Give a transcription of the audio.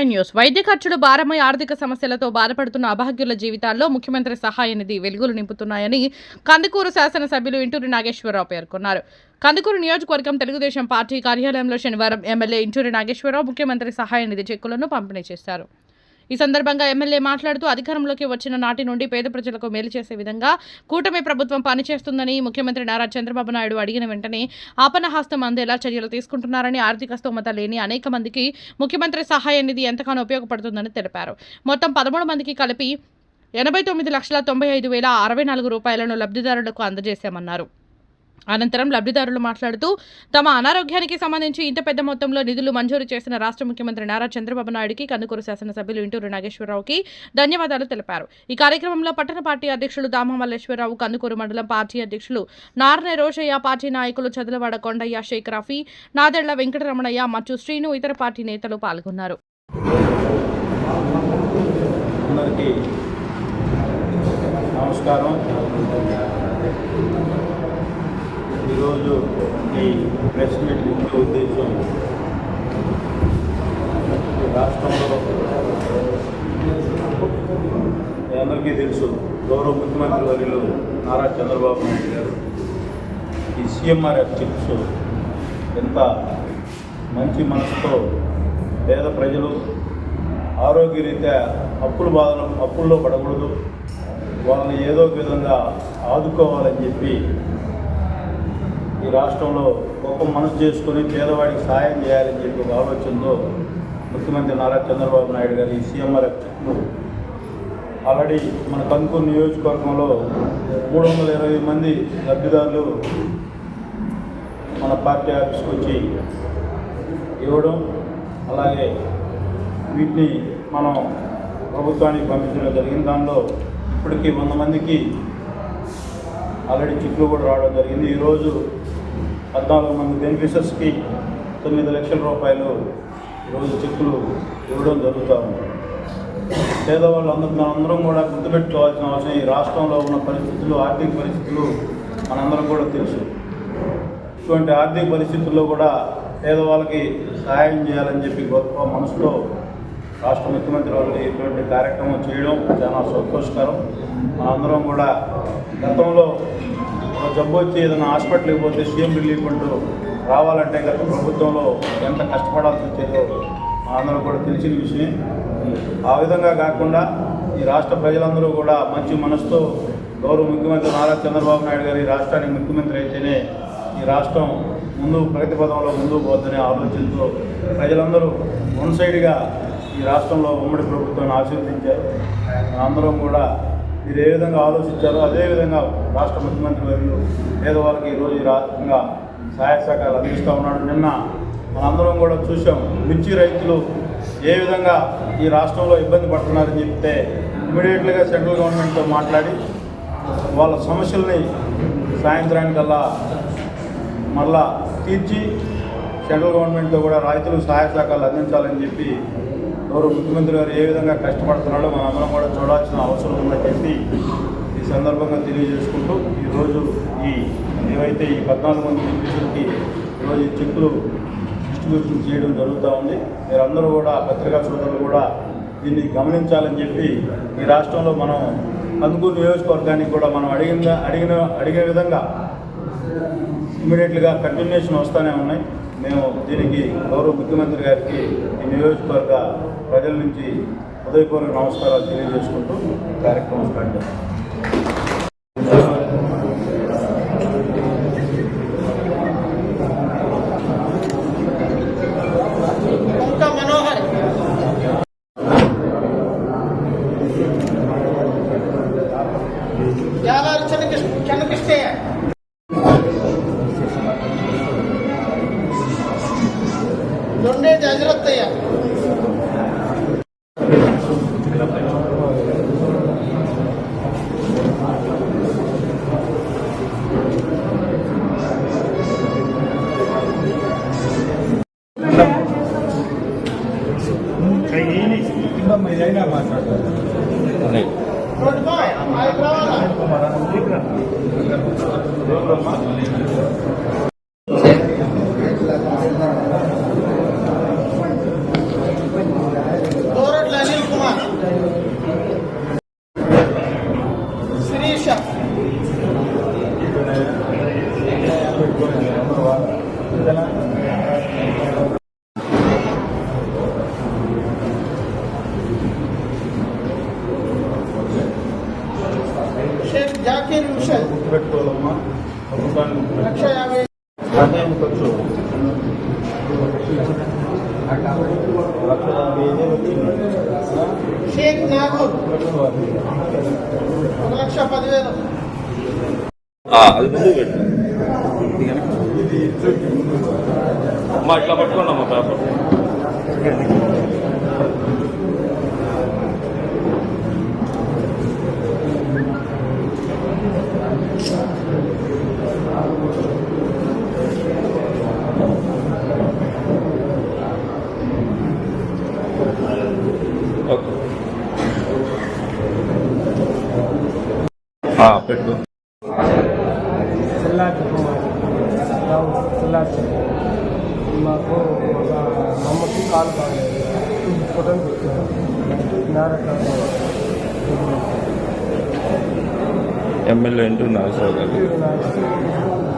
Five news. వైద్య ఖర్చులు భారమై ఆర్థిక సమస్యలతో బాధపడుతున్న అభాగ్యుల జీవితాల్లో ముఖ్యమంత్రి సహాయ నిధి వెలుగులు నింపుతున్నాయని కందుకూరు శాసనసభ్యులు ఇంటూరి నాగేశ్వరరావు పేర్కొన్నారు. కందుకూరు నియోజకవర్గం తెలుగుదేశం పార్టీ కార్యాలయంలో శనివారం ఎమ్మెల్యే ఇంటూరి నాగేశ్వరరావు ముఖ్యమంత్రి సహాయ నిధి చెక్కులను పంపిణీ చేశారు. ఈ సందర్భంగా ఎమ్మెల్యే మాట్లాడుతూ అధికారంలోకి వచ్చిన నాటి నుండి పేద ప్రజలకు మేలు చేసే విధంగా కూటమి ప్రభుత్వం పనిచేస్తుందని ముఖ్యమంత్రి నారా చంద్రబాబు నాయుడు అడిగిన వెంటనే ఆపనహాస్తం అందేలా చర్యలు తీసుకుంటున్నారని ఆర్థిక స్తోమత లేని అనేక మందికి ముఖ్యమంత్రి సహాయ నిధి ఎంతగానో ఉపయోగపడుతుందని తెలిపారు. మొత్తం పదమూడు మందికి కలిపి ఎనభై తొమ్మిది లక్షల తొంభై ఐదు వేల అరవై నాలుగు రూపాయలను లబ్ధిదారులకు అందజేశామన్నారు. అనంతరం లబ్ధిదారులు మాట్లాడుతూ తమ అనారోగ్యానికి సంబంధించి ఇంత పెద్ద మొత్తంలో నిధులు మంజూరు చేసిన రాష్ట్ర ముఖ్యమంత్రి నారా చంద్రబాబు నాయుడుకి కందుకూరు శాసనసభ్యులు ఇంటూరు నాగేశ్వరరావుకి ధన్యవాదాలు తెలిపారు. ఈ కార్యక్రమంలో పట్టణ పార్టీ అధ్యక్షులు దామమల్లేశ్వరరావు కందుకూరు మండలం పార్టీ అధ్యక్షులు నార్నే రోషయ్య పార్టీ నాయకులు చదలవాడ కొండయ్య షేక్ రఫీ నాదెళ్ళ వెంకటరమణయ్య మచ్చు శ్రీను ఇతర పార్టీ నేతలు పాల్గొన్నారు. నమస్కారం. ఈరోజు ఈ ప్రెస్ మీట్ ముఖ్య ఉద్దేశం రాష్ట్రంలో అందరికీ తెలుసు గౌరవ ముఖ్యమంత్రి వర్యులు నారా చంద్రబాబు నాయుడు గారు. ఈ సీఎంఆర్ఎఫ్ చిప్స్ ఎంత మంచి మనసుతో పేద ప్రజలు ఆరోగ్యరీత్యా అప్పుల బాధలు అప్పుల్లో పడకూడదు వాళ్ళని ఏదో ఒక విధంగా ఆదుకోవాలని చెప్పి ఈ రాష్ట్రంలో గొప్ప మనసు చేసుకుని పేదవాడికి సహాయం చేయాలని చెప్పి ఒక ఆలోచనతో ముఖ్యమంత్రి నారా చంద్రబాబు నాయుడు గారు ఈ సీఎంఆర్ఎఫ్ చెట్లు ఆల్రెడీ మన కందుకూరు నియోజకవర్గంలో మూడు వందల ఇరవై మంది లబ్ధిదారులు మన పార్టీ ఆఫీస్కి వచ్చి ఇవ్వడం అలాగే వీటిని మనం ప్రభుత్వానికి పంపించడం జరిగింది. దానిలో ఇప్పటికీ వంద మందికి ఆల్రెడీ చిక్కులు కూడా రావడం జరిగింది. ఈరోజు పద్నాలుగు మంది బెనిఫిషర్స్కి తొమ్మిది లక్షల రూపాయలు ఈరోజు చెక్కులు ఇవ్వడం జరుగుతూ ఉంది. పేదవాళ్ళందరూ మనందరం కూడా గుర్తుపెట్టుకోవాల్సిన అవసరం. ఈ రాష్ట్రంలో ఉన్న పరిస్థితులు ఆర్థిక పరిస్థితులు మనందరం కూడా తెలుసు. ఇటువంటి ఆర్థిక పరిస్థితుల్లో కూడా పేదవాళ్ళకి సహాయం చేయాలని చెప్పి గొప్ప మనసుతో రాష్ట్ర ముఖ్యమంత్రి వాళ్ళు ఇటువంటి కార్యక్రమం చేయడం చాలా సంతోషకరం. మనందరం కూడా గతంలో జబ్బు వచ్చి ఏదైనా హాస్పిటల్కి పోతే సీఎం రిలీఫ్ అంటూ రావాలంటే గత ప్రభుత్వంలో ఎంత కష్టపడాల్సి వచ్చేదో అందరూ కూడా తెలిసిన విషయం ఆ విధంగా కాకుండా ఈ రాష్ట్ర ప్రజలందరూ కూడా మంచి మనసుతో గౌరవ ముఖ్యమంత్రి నారా చంద్రబాబు నాయుడు గారి రాష్ట్రానికి ముఖ్యమంత్రి అయితేనే ఈ రాష్ట్రం ముందు ప్రగతి పదంలో ముందుకు పోతుందనే ఆలోచనతో ప్రజలందరూ వన్ సైడ్గా ఈ రాష్ట్రంలో ఉమ్మడి ప్రభుత్వాన్ని ఆశీర్వదించారు. అందరం కూడా మీరు ఏ విధంగా ఆలోచించారో అదేవిధంగా రాష్ట్ర ముఖ్యమంత్రి వర్యులు పేదవాళ్ళకి ఈరోజు ఈ రాష్ట్రంగా సహాయ సహకారాలు అందిస్తూ ఉన్నాడు. నిన్న మనందరం కూడా చూసాం మిర్చి రైతులు ఏ విధంగా ఈ రాష్ట్రంలో ఇబ్బంది పడుతున్నారని చెప్తే ఇమీడియట్గా సెంట్రల్ గవర్నమెంట్తో మాట్లాడి వాళ్ళ సమస్యల్ని సాయంత్రానికల్లా మళ్ళా తీర్చి సెంట్రల్ గవర్నమెంట్తో కూడా రైతులు సహాయ సహకారాలు అందించాలని చెప్పి గౌరవ ముఖ్యమంత్రి గారు ఏ విధంగా కష్టపడుతున్నాడో మనం అందరం కూడా చూడాల్సిన అవసరం ఉందని చెప్పి ఈ సందర్భంగా తెలియజేసుకుంటూ ఈరోజు ఈ ఏవైతే ఈ పద్నాలుగు మంది ఎంపీలకి ఈరోజు ఈ చెక్కులు డిస్ట్రిబ్యూషన్ చేయడం జరుగుతూ ఉంది. మీరందరూ కూడా పత్రికా సోదరులు కూడా దీన్ని గమనించాలని చెప్పి ఈ రాష్ట్రంలో మనం కందుకూరు నియోజకవర్గానికి కూడా మనం అడిగిన అడిగిన అడిగే విధంగా ఇమీడియట్గా కంటిన్యూషన్ వస్తూనే ఉన్నాయి. మేము దీనికి గౌరవ ముఖ్యమంత్రి గారికి ఈ నియోజకవర్గ ప్రజల నుంచి హృదయపూర్వక నమస్కారాలు తెలియజేసుకుంటూ కార్యక్రమం స్టార్ట్ చేస్తాం జాకీర్ హుసేన్ గుర్తుపెట్టుకోవాలమ్మా. లక్ష యాభై ఖర్చు లక్ష యాభై ఐదే వచ్చింది. షేక్ నాగూర్. ఒక లక్ష పదివేలు. ఆ, అది ముందు పెట్టు. అమ్మా ఇట్లా పట్టుకోండి అమ్మా పేపర్. పెట్టు చెల్లాకి రావు మాకు ఒక అమ్మకి కాలు ఫోటో ఎమ్మెల్యే ఇంటూ నాగేశ్వరరావు గారు.